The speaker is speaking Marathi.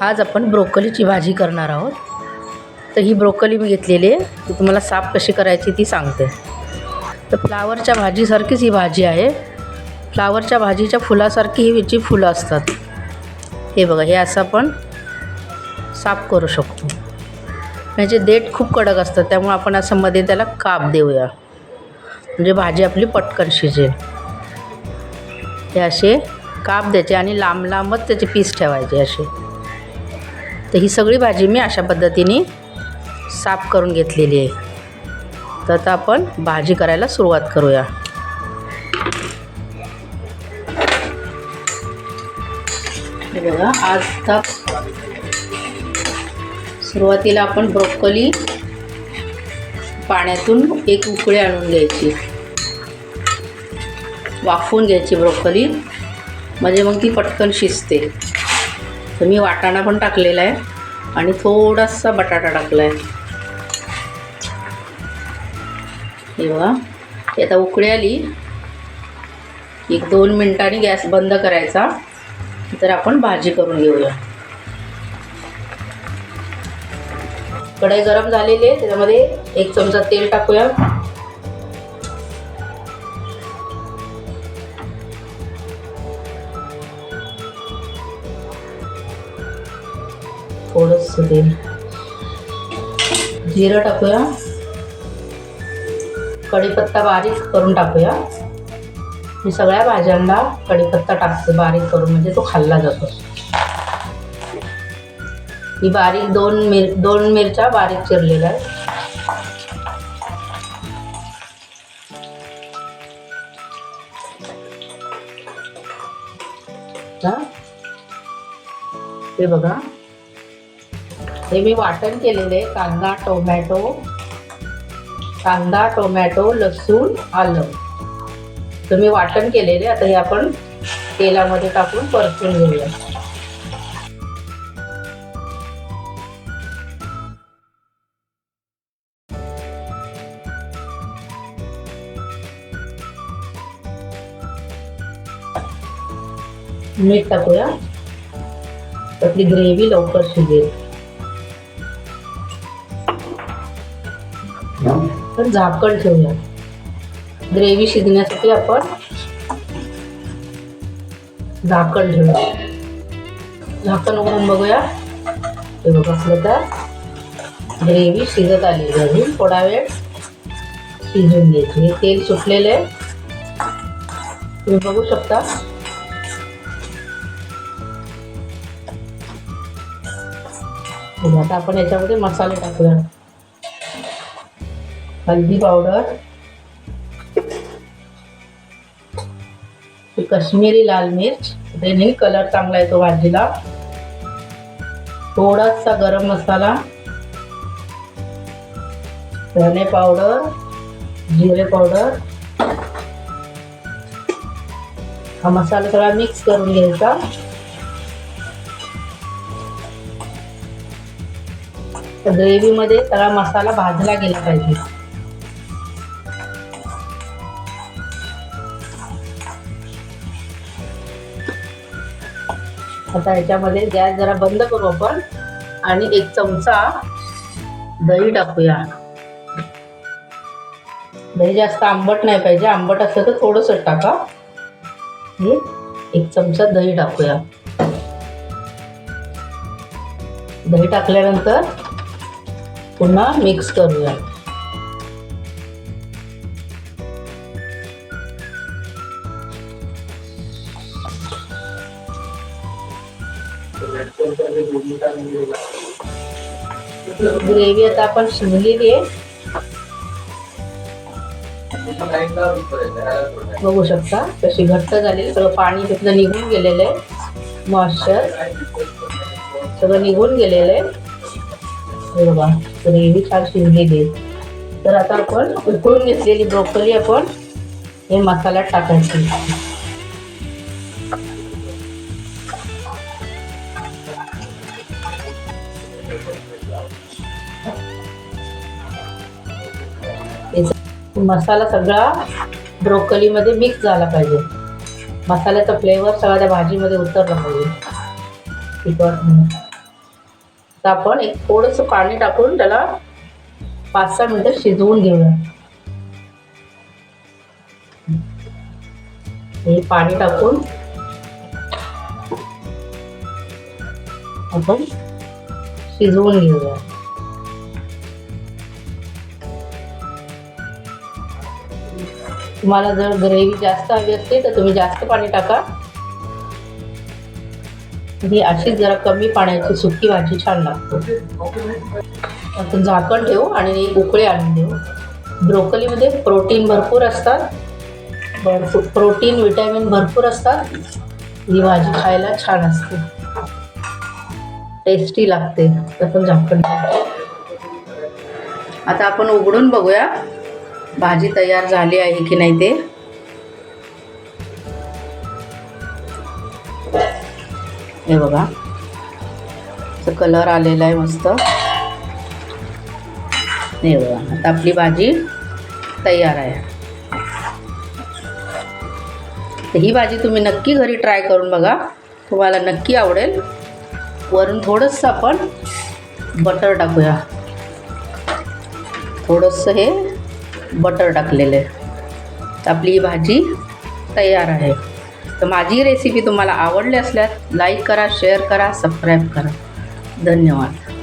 आज आपण ब्रोकलीची भाजी करणार आहोत. तर ही ब्रोकली मी घेतलेली आहे. ती तुम्हाला साफ कशी करायची ती सांगते. तर फ्लावरच्या भाजीसारखीच ही भाजी आहे. फ्लावरच्या भाजीच्या फुलासारखी ही हिची फुलं असतात. हे बघा हे असं आपण साफ करू शकतो. याचे देठ खूप कडक असतात त्यामुळे आपण असं मध्ये त्याला काप देऊया. म्हणजे भाजी आपली पटकन शिजेल. हे असे काप द्यायचे आणि लांब लांबच त्याचे पीस ठेवायचे असे. तर ही सगळी भाजी मी अशा पद्धतीने साफ करून घेतलेली आहे. तर आता आपण भाजी करायला सुरुवात करूया. बघा आज तर सुरुवातीला आपण ब्रोकोली पाण्यातून एक उकळी आणून घ्यायची. वाफवून घ्यायची ब्रोकोली. म्हणजे मग ती पटकन शिजते. तर मी वाटाणा पण टाकलेला आहे आणि थोडासा बटाटा टाकला आहे हे बघा ते आता उकळी आली. एक दोन मिनटांनी गॅस बंद करायचा. तर आपण भाजी करून घेऊया. कढई गरम झालेली आहे त्याच्यामध्ये एक चमचा तेल टाकूया. थोडंसं तेल जिरं टाकूया. कढीपत्ता बारीक करून टाकूया. मी सगळ्या भाज्यांना कढीपत्ता टाकते बारीक करून म्हणजे तो खाल्ला जातो. ही बारीक दोन मिर दोन मिरच्या बारीक चिरलेल्या आहेत. हे बघा. हे मी वाटण केलेले कांदा टोमॅटो कांदा टोमॅटो लसूण आलं. तर मी वाटण केलेले आता हे आपण तेलामध्ये टाकून परतून घेऊया. मीठ टाकूया. आपली ग्रेव्ही लवकर शिजेल. आपण झाकण ठेवूया. ग्रेव्ही शिजण्यासाठी आपण झाकण ठेवूया. झाकण उघडून बघूया. हे बघ असलं तर ग्रेव्ही शिजत आली घरी अजून थोडा वेळ शिजून घ्यायची. हे तेल सुटलेलं आहे. तुम्ही बघू शकता. आता आपण याच्यामध्ये मसाले टाकूया. हल्दी पावडर कश्मीरी लाल मिर्च त्याने कलर चांगला येतो भाजीला. थोडासा गरम मसाला धने पावडर जिरे पावडर. हा मसाला सगळा मिक्स करून घ्यायचा. ग्रेव्हीमध्ये सगळा मसाला भाजला गेला पाहिजे. आता याच्यामध्ये गॅस जरा बंद करू आपण. आणि एक चमचा दही टाकूया. दही जास्त आंबट नाही पाहिजे. आंबट असलं तर थोडंसं टाका. एक चमचा दही टाकूया. दही टाकल्यानंतर पुन्हा मिक्स करूया. ग्रेव्ही आता आपण शिजलेली आहे. बघू शकता कशी घट्ट झालेली सगळं पाणी तिथलं निघून गेलेलं आहे. मॉइश्चर सगळं निघून गेलेलं आहे. हे बघा ग्रेव्ही छान शिजलेली आहे. तर आता आपण उकळून घेतलेली ब्रोकली आपण हे मसाल्यात टाकायची. मसाला सगळा ब्रोकलीमध्ये मिक्स झाला पाहिजे. मसाल्याचा फ्लेवर सगळ्या त्या भाजीमध्ये उतरला पाहिजे. तिखट तर आपण एक थोडंसं पाणी टाकून त्याला पाच सहा मिनटं शिजवून घेऊया. हे पाणी टाकून आपण शिजवून घेऊया. तुम्हाला जर ग्रेव्ही जास्त हवी असते तर तुम्ही जास्त पाणी टाका. ही अशीच जरा कमी पाण्याची सुकी भाजी छान लागते. झाकण ठेवू आणि उकळे आणून देऊ. ब्रोकलीमध्ये प्रोटीन भरपूर असतात. भरपूर प्रोटीन विटॅमिन भरपूर असतात. ही भाजी खायला छान असते. टेस्टी लागते. आपण झाकण आता आपण उघडून बघूया. भाजी तयार झाली आहे की नाही ते. हे बघा. कलर आलेला आहे मस्त. हे बघा. आता आपली भाजी तयार आहे. तर ही भाजी तुम्ही नक्की घरी ट्राय करून बघा. तुम्हाला नक्की आवडेल. वरून थोडंसं आपण बटर टाकूया. थोडंसं हे बटर टाकलेलं आहे. तर आपली ही भाजी तयार आहे. तर माझी रेसिपी तुम्हाला आवडली असल्यास लाईक करा शेअर करा सबस्क्राईब करा. धन्यवाद.